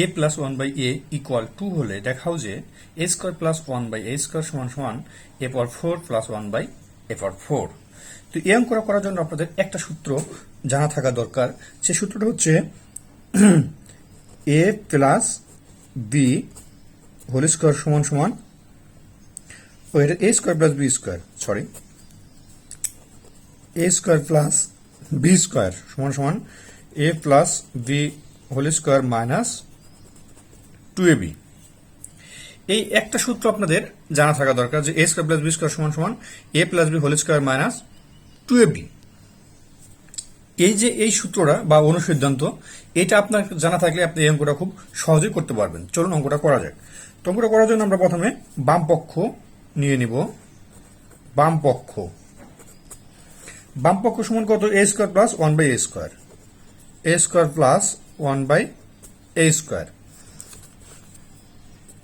A plus one by A equal to হলে দেখাও যে A square plus one by A square সমান সমান A power four plus one by A power four তো এই অঙ্কটা করার জন্য আপনাদের একটা সূত্র জানা থাকা দরকার। সে সূত্রটা হচ্ছে A plus B whole square সমান সমান ও এটা A square plus B square sorry A square plus B square সমান সমান A plus B whole square minus two A B. এই একটা সূত্র আপনাদের জানা থাকা দরকার যে A square plus B square সমান সমান, A plus B whole square minus two A B. এই যে এই সূত্রটা বা অনুসিদ্ধান্ত, এটা আপনার জানা থাকলে আপনি এই অঙ্কটা খুব সহজেই করতে পারবেন। চলুন অঙ্কটা করা যাক। তো অঙ্কটা করার জন্য আমরা প্রথমে বাম পক্ষ নিয়ে নিব। বাম পক্ষ। বাম পক্ষ সমান কত? A square plus one by A square. A square plus one by A square.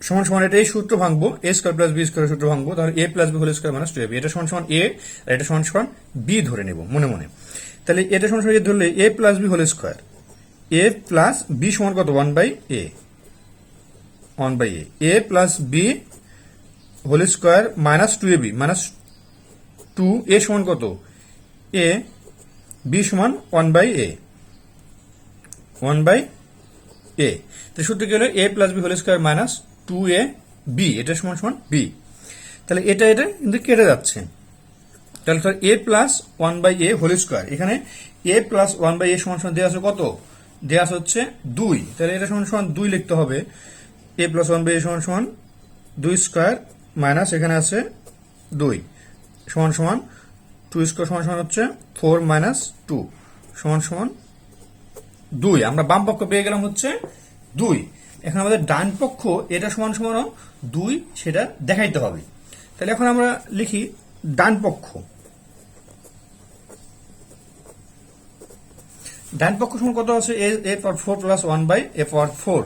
সমান সমান এটা এই সূত্র ভাঙবো A square plus B square সূত্র ভাঙবো, তাহলে A plus B whole square minus two A B এটা সমান সমান এ আর এটা সমান সমান বি ধরে নেব, মনে মনে। তাহলে এটা সমান সমান ধরলে A plus B whole square A plus B সমান কত? One by A one by A A plus B whole square minus two A B minus two A সমান কত? এ বি সমান one by A one by A তো সূত্র কি হলো? A plus B whole square minus two A B এটা সমান সমান বি তাহলে এটা এটা কিন্তু কেটে যাচ্ছে। তাহলে sir A plus one by A whole square এখানে A plus one by A সমান সমান দেওয়া আছে কত? দেওয়া আছে হচ্ছে দুই। তাহলে এটা সমান সমান দুই লিখতে হবে। A plus one by A সমান সমান দুই স্কোয়ার মাইনাস এখানে আছে দুই। সমান সমান টু স্কোয়ার সমান সমান হচ্ছে ফোর মাইনাস টু সমান সমান দুই। আমরা বাম পক্ষ পেয়ে গেলাম হচ্ছে দুই। এখন আমাদের ডান পক্ষ এটা সমান সমান দুই সেটা দেখাইতে হবে। তাহলে এখন আমরা লিখি ডান পক্ষ। ডান পক্ষ সমান কত আছে? A A power four plus one by A power four.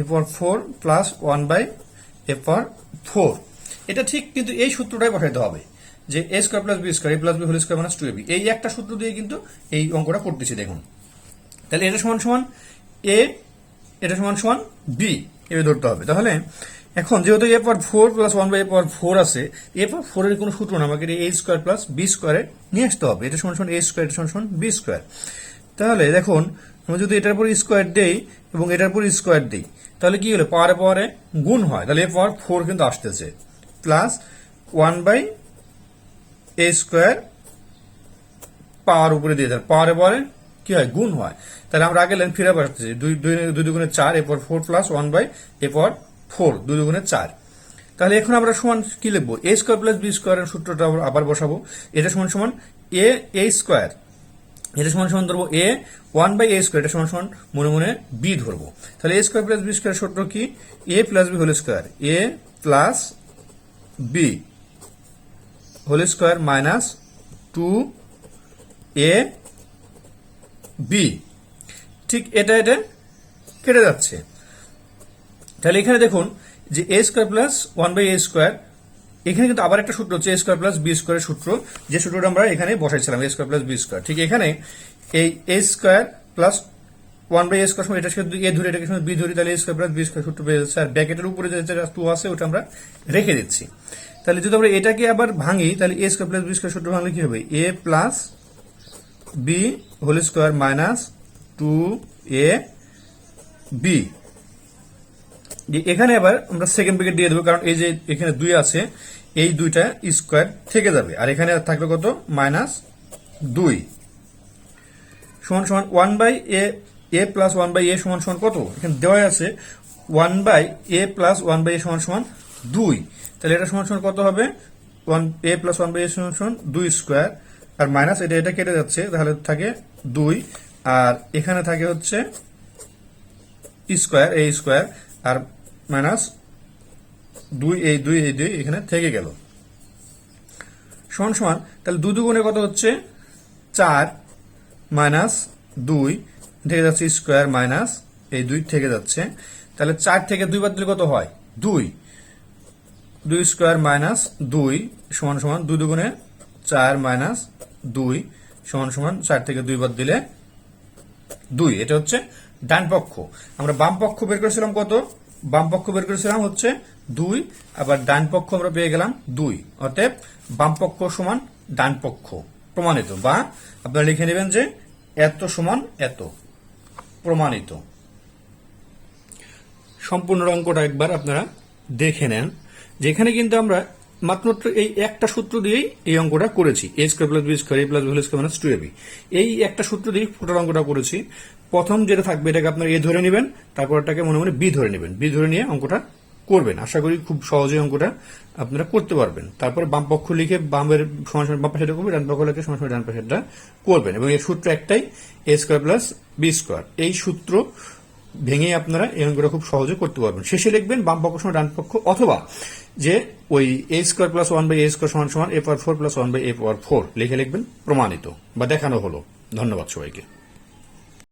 A power four plus one by A power four. এটা ঠিক কিন্তু এই সূত্রটাই বসাইতে হবে যে A square plus B square, A plus B whole square minus two A B. এই একটা সূত্র দিয়ে কিন্তু এই অঙ্কটা করতেছি, দেখুন। তাহলে এটা সমান সমান এ এটা সমান সমান বি এভাবে ধরতে হবে। তাহলে এখন যেহেতু A power four plus one by A power four আছে এ পাওয়ার ফোর এর কোনো সূত্র না, আমাকে এ স্কোয়ার প্লাস বি স্কোয়ারে নিয়ে আসতে হবে। এটা সমান সমান এ স্কোয়ার এটা সমান সমান বি স্কোয়ার তাহলে দেখুন আমরা যদি এটার উপর স্কোয়ার দেই এবং এটার উপর স্কোয়ার দিই, তাহলে কি হলো? পাওয়ারে পাওয়ারে গুণ হয়। তাহলে এ পাওয়ার ফোর কিন্তু আসতেছে। Plus one by A square power উপরে দিয়ে দেয়। পাওয়ারে পাওয়ারে কি হয়? গুণ হয়। তাহলে আমরা আগে লাইন ফিরে পাচ্ছি দুই দুই দুই দুগুণে চার, এরপর ফোর প্লাস ওয়ান বাই এরপর ফোর দুই দুগুণে চার। তাহলে এখন আমরা সমান কি লিখব? এ স্কোয়ার প্লাস বি স্কোয়ারের সূত্রটা আবার বসাবো। এটা সমান সমান এ এ স্কোয়ার এটা সমান সমান ধরবো A one by A square এটা সমান সমান মনে মনে বি ধরবো। তাহলে A square plus B square সূত্র কি? A plus B whole square A plus B whole square minus two A B ঠিক এটা এটা কেটে যাচ্ছে। তাহলে এখানে দেখুন যে A square plus one by A square এখানে কিন্তু আবার একটা সূত্র হচ্ছে এ স্কোয়ার প্লাস বি স্কোয়ারের সূত্র, যে সূত্রটা আমরা এখানে বসাইছিলাম A square plus B square ঠিক এখানে এই A square plus one by A square সময় এটার সাথে এ ধরে, এটাকে সময় বি ধরি, তাহলে A square plus B square সূত্র পেয়ে যাচ্ছে আর ব্যাকেটের উপরে যে টু আছে, ওটা আমরা রেখে দিচ্ছি। তাহলে যদি আমরা এটাকে আবার ভাঙি, তাহলে A square plus B square সূত্র ভাঙলে কি হবে? A plus B whole square minus two A B এখানে আবার আমরা সেকেন্ড ব্রেকেট দিয়ে দেবো, কারণ এই যে এখানে দুই আছে, এই দুইটা স্কোয়ার থেকে যাবে। আর এখানে থাকবে কত? মাইনাস দুই। সমান সমান one by A A plus one by A সমান সমান কত? এখানে দেওয়া আছে one by A plus one by A সমান সমান দুই। তাহলে এটা সমান সমান কত হবে? One A plus one by A সমান সমান দুই স্কোয়ার আর মাইনাস এটা এটা কেটে যাচ্ছে, তাহলে থাকে দুই, আর এখানে থাকে হচ্ছে স্কোয়ার এই স্কোয়ার আর মাইনাস দুই, এই দুই এই দুই এখানে থেকে গেল। সমান সমান, তাহলে দু দুগুণে কত হচ্ছে? চার মাইনাস দুই, থেকে যাচ্ছে স্কোয়ার মাইনাস এই দুই থেকে যাচ্ছে। তাহলে চার থেকে দুই বাদ দিলে কত হয়? দুই। দুই স্কোয়ার মাইনাস দুই, সমান সমান, দুই দুগুণে চার মাইনাস দুই সমান সমান চার থেকে দুই বাদ দিলে দুই। এটা হচ্ছে ডান পক্ষ। আমরা বাম পক্ষ বের করেছিলাম কত? বাম পক্ষ বের করেছিলাম হচ্ছে দুই, আবার ডান পক্ষ আমরা পেয়ে গেলাম দুই। অতএব বাম পক্ষ সমান ডান পক্ষ, প্রমাণিত বা আপনারা লিখে নেবেন যে এত সমান এত, প্রমাণিত। সম্পূর্ণ অঙ্কটা একবার আপনারা দেখে নেন। যেখানে কিন্তু আমরা মাত্র এই একটা সূত্র দিয়েই এই অঙ্কটা করেছি। A square plus B square A plus B square minus two A B এই একটা সূত্র দিয়েই পুরো অঙ্কটা করেছি। প্রথম যেটা থাকবে এটাকে আপনার এ ধরে নেবেন তারপর এটাকে মনে মনে বি ধরে নেবেন। বি ধরে নিয়ে অঙ্কটা করবেন। আশা করি খুব সহজেই অঙ্কটা আপনারা করতে পারবেন। তারপরে বাম পক্ষ লিখে বামের সমান সমান বাম পাশেটা করবেন ডান পক্ষ লিখে সমান ডান পাশেটা করবেন। এবং এই সূত্র একটাই A square plus B square এই সূত্র ভেঙে আপনারা এই অঙ্কটা খুব সহজে করতে পারবেন। শেষে লিখবেন বাম পক্ষ সমান ডান পক্ষ, অথবা যে ওই A square plus one by A square সমান সমান A power four plus one by A power four লিখে লিখবেন, প্রমাণিত বা দেখানো হলো। ধন্যবাদ সবাইকে।